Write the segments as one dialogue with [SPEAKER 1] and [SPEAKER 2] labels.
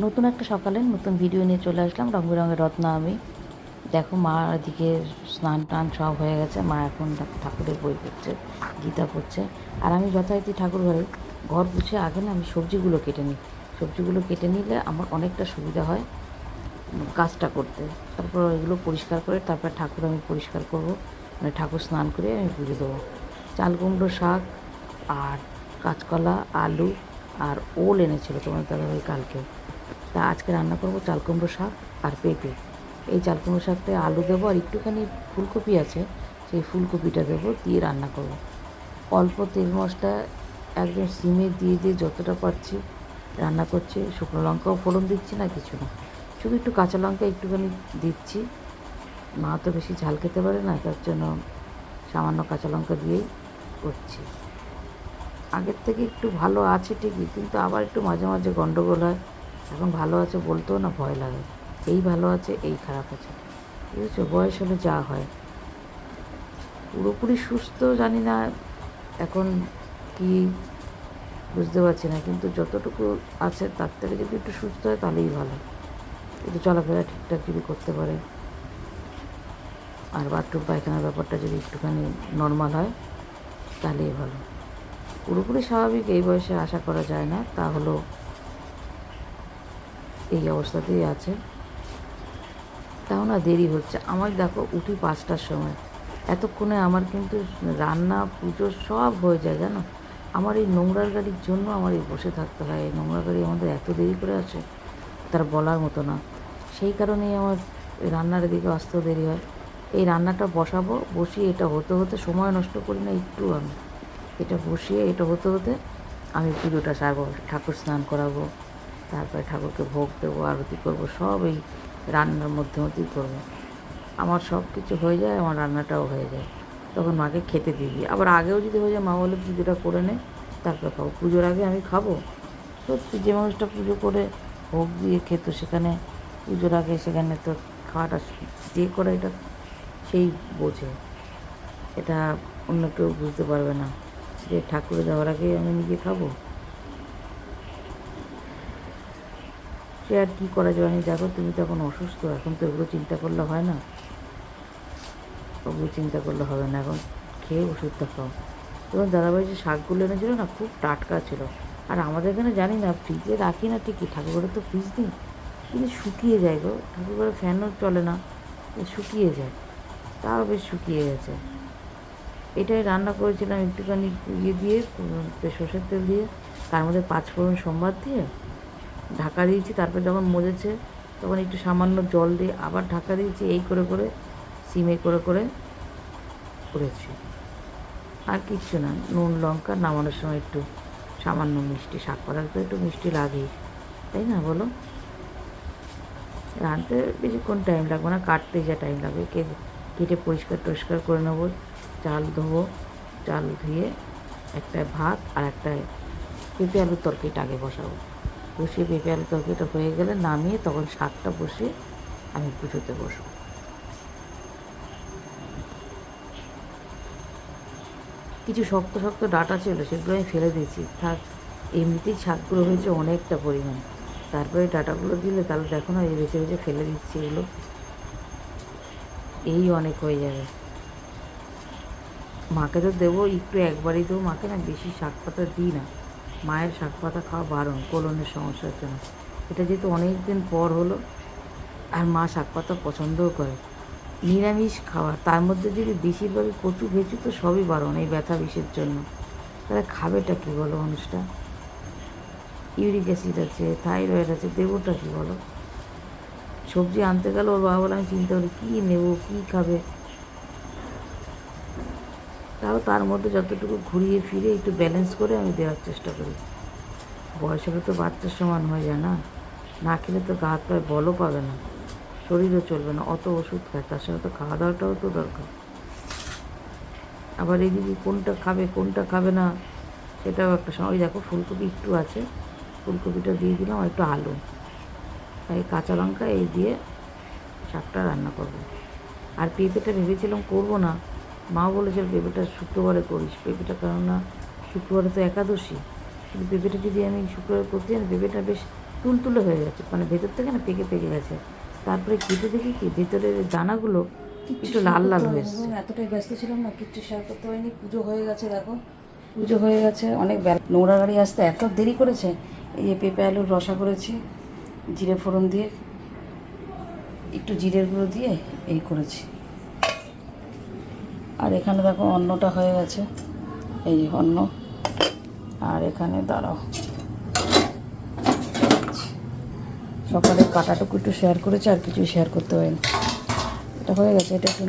[SPEAKER 1] নতুন একটা সকালে নতুন ভিডিও নিয়ে চলে আসলাম। রং বেরঙের রত্না আমি। দেখো মা এদিকে স্নান টান সব হয়ে গেছে। মা এখন ঠাকুরের বই পড়ছে, গীতা পড়ছে। আর আমি যথারীতি ঠাকুর ঘরে ঘর পুছে আগে না আমি সবজিগুলো কেটে নিই। সবজিগুলো কেটে নিলে আমার অনেকটা সুবিধা হয় কাজটা করতে। তারপর এগুলো পরিষ্কার করে তারপর ঠাকুর আমি পরিষ্কার করব। মানে ঠাকুর স্নান করে আমি পুজো দেবো। চাল কুমড়ো শাক আর কাঁচকলা, আলু আর ওল এনেছিল তোমার দাদা ভাই কালকে। তা আজকে রান্না করব চাল কুমড়ো শাক আর পেঁপে। এই চাল কুমড়ো শাকটায় আলু দেবো আর একটুখানি ফুলকপি আছে, সেই ফুলকপিটা দেবো, দিয়ে রান্না করব। অল্প তেল মশলা একদম সিমে দিয়ে দিয়ে যতটা পারছি রান্না করছি। শুকনো লঙ্কাও ফোড়ন দিচ্ছি না, কিছু না। শুধু একটু কাঁচা লঙ্কা একটুখানি দিচ্ছি। মা তো বেশি ঝাল খেতে পারে না, তার জন্য সামান্য কাঁচা লঙ্কা দিয়েই করছি। আগের থেকে একটু ভালো আছে ঠিকই, কিন্তু আবার একটু মাঝে মাঝে গন্ডগোল হয়। এখন ভালো আছে বলতেও না ভয় লাগে। এই ভালো আছে, এই খারাপ আছে। বুঝেছ বয়স হলে যা হয়। পুরোপুরি সুস্থ জানি না এখন কি বুঝতে পারছি না, কিন্তু যতটুকু আছে তার থেকে যদি একটু সুস্থ হয় তাহলেই ভালো। একটু চলাফেরা ঠিকঠাক যদি করতে পারে। আর বাথরুম পায়খানার ব্যাপারটা যদি একটুখানি নর্মাল হয়, তাহলেই ভালো। পুরোপুরি স্বাভাবিক এই বয়সে আশা করা যায় না, তা হলো এই অবস্থাতেই আছে। তাও না দেরি হচ্ছে। আমার দেখো, উঠি পাঁচটার সময়। এতক্ষণে আমার কিন্তু রান্না, পুজো সব হয়ে যায়, জানো? আমার এই নোংরার গাড়ির জন্য আমার এই বসে থাকতে হয়। এই নোংরা গাড়ি আমাদের এত দেরি করে আসে, তার বলার মতো না। সেই কারণেই আমার রান্নার দিকে আসতেও দেরি হয়। এই রান্নাটা বসাবো, বসিয়ে এটা হতে হতে সময় নষ্ট করি না একটু আমি। এটা বসিয়ে এটা হতে হতে আমি পুজোটা সারবো, ঠাকুর স্নান করাবো। তারপরে ঠাকুরকে ভোগ দেবো, আরতি করব সব এই রান্নার মধ্যে মধ্যেই করব। আমার সব কিছু হয়ে যায়, আমার রান্নাটাও হয়ে যায়। তখন মাকে খেতে দিয়ে দিই। আবার আগেও যদি হয়ে যায়, মা বলে পুজোটা করে নে, তারপরে খাব। পুজোর আগে আমি খাব। সত্যি, যে মানুষটা পুজো করে ভোগ দিয়ে খেত, সেখানে পুজোর আগে সেখানে তো খাওয়াটা যে করে এটা, সেই বোঝে। এটা অন্য কেউ বুঝতে পারবে না যে ঠাকুরে যাওয়ার আগে আমি নিজে খাব। সে আর কী করা যাবে আমি দেখো তুমি তো এখন অসুস্থ, এখন তো এগুলো চিন্তা করলে হয় না। ওগুলো চিন্তা করলে হবে না, এখন খেয়ে ওষুধটা খাও। এবং দাদাভাই যে শাকগুলো এনেছিল না, খুব টাটকা ছিল। আর আমাদের এখানে জানি না ফ্রিজে রাখি না ঠিকই, ঠাকুরঘরে তো ফ্রিজ নেই। কিন্তু শুকিয়ে যায় গো, ঠাকুরঘরে ফ্যানও চলে না শুকিয়ে যায়। তাও বেশ শুকিয়ে গেছে। এটাই রান্না করেছিলাম একটুখানি ইয়ে দিয়ে সর্ষের তেল দিয়ে, তার মধ্যে পাঁচ ফোড়ন সম্বাদ দিয়ে। ঢাকা দিয়েছি, তারপর যখন মজেছে, তখন একটু সামান্য জল দিয়ে আবার ঢাকা দিয়েছি, এই করে করে, সিমে করে করে করেছি। আর কিচ্ছু না, নুন, লঙ্কা নামানোর সময় একটু সামান্য মিষ্টি, শাক পাতার তো একটু মিষ্টি লাগেই। তাই না বলো? রাঁধতে বেশিক্ষণ টাইম লাগবে না, কাটতে যা টাইম লাগবে কেটে পরিষ্কার টরিষ্কার করে নেব, চাল ধোবো, চাল ধুয়ে একটা ভাত আর একটা পেঁপে আলুর তরকারিটা আগে বসাবো। বসিয়ে পেঁপে আলুর তরকারিটা হয়ে গেলে নামিয়ে তখন শাকটা বসিয়ে আমি পুজোতে বসবো। কিছু শক্ত শক্ত ডাটা ছিল, সেগুলো আমি ফেলে দিয়েছি। থাক, এমনিতেই শাকগুলো হয়েছে অনেকটা পরিমাণ। তারপরে ডাটাগুলো দিলে তাহলে দেখো না, এই বেছে বেছে ফেলে দিচ্ছি এগুলো। এই অনেক হয়ে যাবে। মাকে তো দেবো, একটু একবারই দেবো মাকে না, বেশি শাক পাতা দিই না। মায়ের শাক পাতা খাওয়া বারণ, কোলনের সমস্যার জন্য। এটা যেহেতু অনেক দিন পর হলো, আর মা শাক পাতা পছন্দও করে। নিরামিষ খাওয়া, তার মধ্যে যদি বেশিরভাগই কচু ভেচু তো সবই বারণ, এই ব্যথা বিষের জন্য। তাহলে খাবেটা কী বলো মানুষটা? ইউরিক অ্যাসিড আছে, থাইরয়েড আছে, দেবটা কী বলো? সবজি আনতে গেলে ওর বাবা বলে, আমি চিন্তা করি, কী নেব, কী খাবে? তাও তার মধ্যে যতটুকু ঘুরিয়ে ফিরে একটু ব্যালেন্স করে আমি দেওয়ার চেষ্টা করি। বয়স হলে তো বাচ্চার সমান হয়ে যায় না না খেলে তো গা হাত পায়ে বলও পাবে না। শরীরও চলবে না, অত ওষুধ খায়, তার সঙ্গে তো খাওয়া দাওয়াটাও তো দরকার। আবার এদিকে কোনটা খাবে কোনটা খাবে না, সেটাও একটা সময়। দেখো, ফুলকপি একটু আছে, ফুলকপিটা দিয়ে দিলাম, আর একটু আলু। আর এই কাঁচা লঙ্কা এই দিয়ে শাকটা রান্না করব। আর পেঁপেটা ভেবেছিলাম করব না মা বলেছিল পেঁপেটা শুক্রবারে করিস। পেঁপেটা কেননা শুক্রবারে তো একাদশী। কিন্তু পেঁপেটা যদি আমি শুক্রবারে করতে যাই না, পেঁপেটা বেশ
[SPEAKER 2] তুলতুলে হয়ে গেছে। মানে ভেতর থেকে না পেকে পেকে গেছে। তারপরে কেটে দেখি কি ভেতরের দানাগুলো একটু লাল লাল হয়েছে এতটাই ব্যস্ত ছিলাম না কিচ্ছু শেয়ার করতে হয়নি। পুজো হয়ে গেছে দেখো। পুজো হয়ে গেছে অনেক নোংরা গাড়ি আসতে এত দেরি করেছে এই যে পেঁপে আলুর রসা করেছি জিরে ফোড়ন দিয়ে একটু জিরের গুঁড়ো দিয়ে এই করেছি। আর এখানে দেখো অন্নটা হয়ে গেছে। এই যে অন্ন। আর এখানে দাঁড়াও। সকালে কাটাটুকু একটু শেয়ার করেছে, আর কিছু শেয়ার করতে পারিনি। এটা হয়ে গেছে, এটা একটু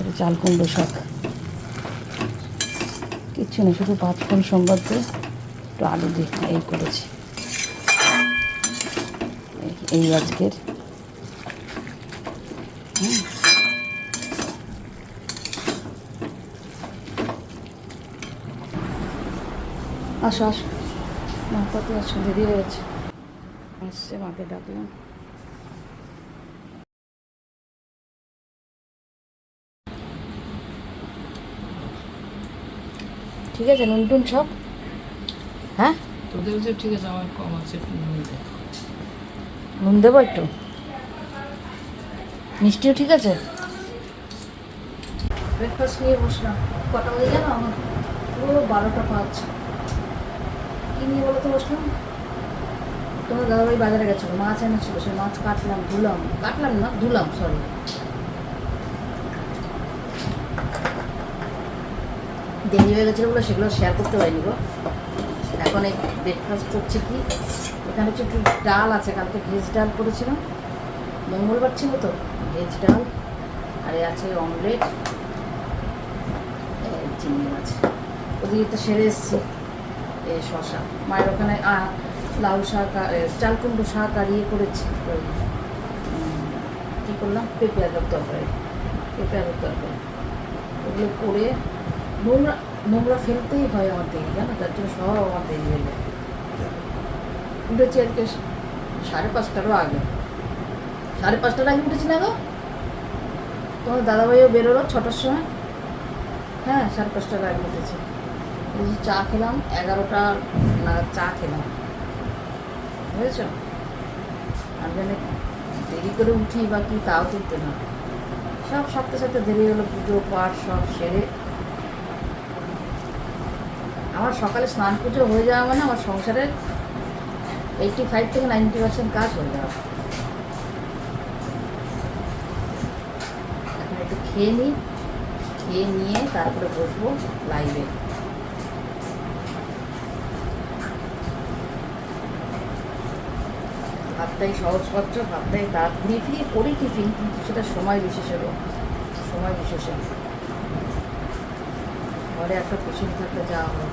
[SPEAKER 2] এটা চাল কুমড়ো শাক। কিচ্ছু না শুধু পাঁচফোড়ন সম্বাদ দিয়ে একটু আলু দিয়ে এই করেছি। এই আজকের আসো আসো। মা কত আসো? দেরি হয়ে গেছে। আসছে মাকে ডাকলাম। ঠিক আছে নুন টুন সব? হ্যাঁ?
[SPEAKER 3] তোদের যে ঠিক আছে আমার কম আছে নুন
[SPEAKER 2] নুন দেবো একটু? মিষ্টিও ঠিক আছে? ব্রেকফাস্ট নিয়ে বসলাম। কটা বাজে জানো? আমার পুরো বারোটা পাঁচ। কী নিয়ে বলো তো বসলাম তোমার দাদাভাই বাজারে গেছিল, মাছ এনেছিল সে মাছ কাটলাম, ধুলাম। কাটলাম না, ধুলাম সরি দেরি হয়ে গেছিল বলে সেগুলো শেয়ার করতে পারিনি গো। এখন এই ব্রেকফাস্ট করছে কি? এখানে হচ্ছে একটু ডাল আছে, কালকে ভেজ ডাল করেছিলাম। মঙ্গলবার ছিল তো, ভেজ ডাল, আর আছে অমলেট চিংড়ি মাছ। ওদিকে তো সেরে এসছে। শশা মায়ের ওখানে লাউ শাক চাল কুমড়ো শাক আর ইয়ে করেছি। কী করলাম? পেঁপে আলুর তরকারি। পেঁপে আলুর তরকারি। ওগুলো করে নোংরা নোংরা ফেলতেই হয় আমার দেরি জানো? তার জন্য সব আমার দেরি হয়ে যায়। উঠেছি আজকে সাড়ে পাঁচটারও আগে। সাড়ে পাঁচটার আগে উঠেছি না গো? তোমার দাদাভাইও বেরোলো ছটার সময়। হ্যাঁ সাড়ে পাঁচটার আগে উঠেছি। বুঝি চা খেলাম, এগারোটা নাগাদ চা খেলাম। বুঝেছ? আর জানি দেরি করে উঠি বা কি, তাও তুলতে না। সব সাথে সাথে দেরি হলো, পুজো পাঠ সব সেরে। আমার সকালে স্নান পুজো হয়ে যাওয়া মানে আমার সংসারের এইটটি ফাইভ থেকে নাইনটি পার্সেন্ট কাজ হয়ে যাওয়া। এখন একটু খেয়ে নিই খেয়ে নিয়ে তারপরে বসবো লাইভে ভাতটাই সহজ খরচ ভাতটাই দাঁত ঘুরিয়ে ফিরিয়ে করি টিফিন কিন্তু সেটা সময় বিশেষের সময় বিশেষে ঘরে একটা পেশেন্ট থাকলে যাওয়া হয়।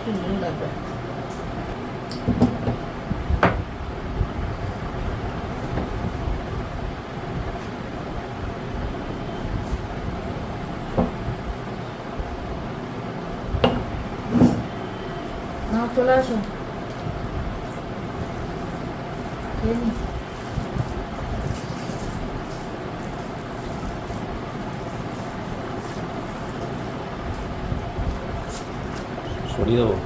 [SPEAKER 2] খুব নুন লাগবে না চলে আসো।
[SPEAKER 4] সরিয়ে দেবো।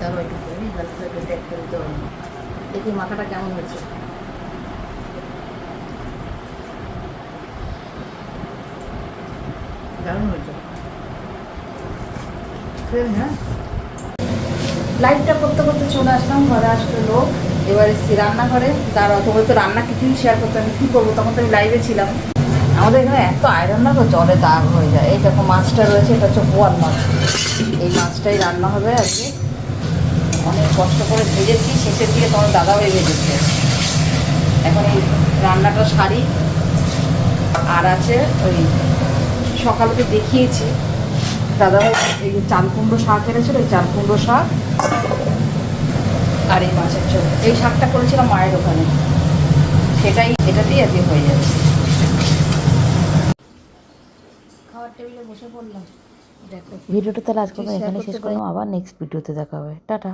[SPEAKER 2] দাঁড়ো একটু খেয়ে নি তাহলে তো পেটে একটা দিতে হবে। না দেখি মাথাটা কেমন হয়েছে। দারুণ হয়েছে। হ্যাঁ? লাইভটা করতে করতে চলে আসলাম, ঘরে আসলে লোক। এবার এসেছি রান্নাঘরে। দাঁড়াও তোমার তো রান্না কিছুই শেয়ার করতে আমি কী করব? তখন তো আমি লাইভে ছিলাম। আমাদের এখানে এত আয়রন না তো জলে দাগ হয়ে যায়। এই দেখো মাছটা রয়েছে, এটা হচ্ছে বোয়াল মাছ। এই মাছটাই রান্না হবে আজকে। অনেক কষ্ট করে ভেজেছি, শেষের দিকে তোমার দাদা হয়ে ভেজেছে এখন এই রান্নাটা সারি। আর আছে ওই সকালকে দেখিয়েছি। দাদাভাই এই চাল কুমড়ো শাক এনেছিল এই চাল কুমড়ো শাক আর এই মাছের চোখ এই শাকটা করেছিলাম মায়ের ওখানে। সেটাই এটা দিয়ে আজকে হয়ে যাবে। খাওয়ার টেবিলে বসে পড়লাম। দেখো। ভিডিওটা তাহলে আজকে এখানে শেষ করলাম। আবার নেক্সট ভিডিওতে দেখা হবে। টাটা।